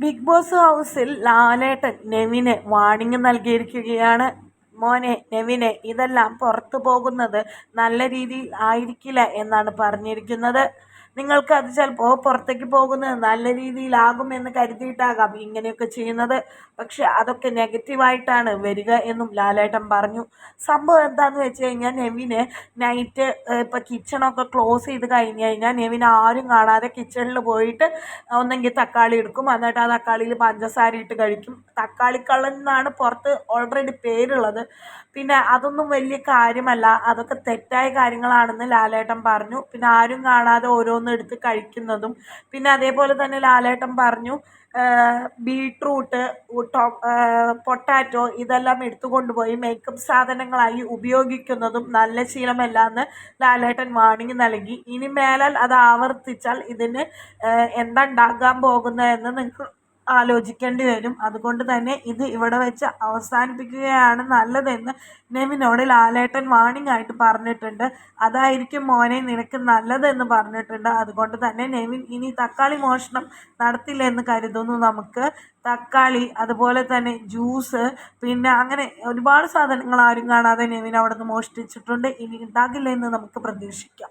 Big boss ഹൗസിൽ ലാലേട്ടൻ നെവിന് warning നൽകിയിരിക്കുകയാണ്. മോനെ നെവിനെ ഇതെല്ലാം പുറത്തു പോകുന്നത് നല്ല രീതിയിൽ ആയിരിക്കില്ല എന്നാണ് പറഞ്ഞിരിക്കുന്നത്. നിങ്ങൾക്ക് അത് ചിലപ്പോൾ പുറത്തേക്ക് പോകുന്നത് നല്ല രീതിയിലാകുമെന്ന് കരുതിയിട്ടാകാം ഇങ്ങനെയൊക്കെ ചെയ്യുന്നത്. പക്ഷെ അതൊക്കെ നെഗറ്റീവായിട്ടാണ് വരിക എന്നും ലാലേട്ടൻ പറഞ്ഞു. സംഭവം എന്താണെന്ന് വെച്ച് കഴിഞ്ഞാൽ നെവിന് നൈറ്റ് ഇപ്പോൾ കിച്ചണൊക്കെ ക്ലോസ് ചെയ്ത് കഴിഞ്ഞ് കഴിഞ്ഞാൽ നെവിന് ആരും കാണാതെ കിച്ചണിൽ പോയിട്ട് ഒന്നെങ്കിൽ തക്കാളി എടുക്കും. എന്നിട്ട് ആ തക്കാളിയിൽ പഞ്ചസാര ഇട്ട് കഴിക്കും. തക്കാളിക്കള്ളൻ എന്നാണ് പുറത്ത് ഓൾറെഡി പേരുള്ളത്. പിന്നെ അതൊന്നും വലിയ കാര്യമല്ല. അതൊക്കെ തെറ്റായ കാര്യങ്ങളാണെന്ന് ലാലേട്ടൻ പറഞ്ഞു. പിന്നെ ആരും കാണാതെ ഓരോന്ന് എടുത്ത് കഴിക്കുന്നതും. പിന്നെ അതേപോലെ തന്നെ ലാലേട്ടൻ പറഞ്ഞു ബീട്രൂട്ട് പൊട്ടാറ്റോ ഇതെല്ലാം എടുത്തു കൊണ്ടുപോയി മേക്കപ്പ് സാധനങ്ങളായി ഉപയോഗിക്കുന്നതും നല്ല ശീലമല്ല എന്ന് ലാലേട്ടൻ വാണിംഗ് നൽകി. ഇനി മേലാൽ അത് ആവർത്തിച്ചാൽ ഇതിന് എന്താ ഉണ്ടാകാൻ പോകുന്നതെന്ന് നിങ്ങൾക്ക് ആലോചിക്കേണ്ടി വരും. അതുകൊണ്ട് തന്നെ ഇത് ഇവിടെ വെച്ച് അവസാനിപ്പിക്കുകയാണ് നല്ലതെന്ന് നെവിനോട് ലാലേട്ടൻ വാണിംഗ് ആയിട്ട് പറഞ്ഞിട്ടുണ്ട്. അതായിരിക്കും മോനെ നിനക്ക് നല്ലതെന്ന് പറഞ്ഞിട്ടുണ്ട്. അതുകൊണ്ട് തന്നെ നെവിൻ ഇനി തക്കാളി മോഷണം നടത്തില്ലെന്ന് കരുതുന്നു നമുക്ക്. തക്കാളി അതുപോലെ തന്നെ ജ്യൂസ് പിന്നെ അങ്ങനെ ഒരുപാട് സാധനങ്ങൾ ആരും കാണാതെ നെവിൻ അവിടെ നിന്ന് മോഷ്ടിച്ചിട്ടുണ്ട്. ഇനി ഉണ്ടാകില്ല എന്ന് നമുക്ക് പ്രതീക്ഷിക്കാം.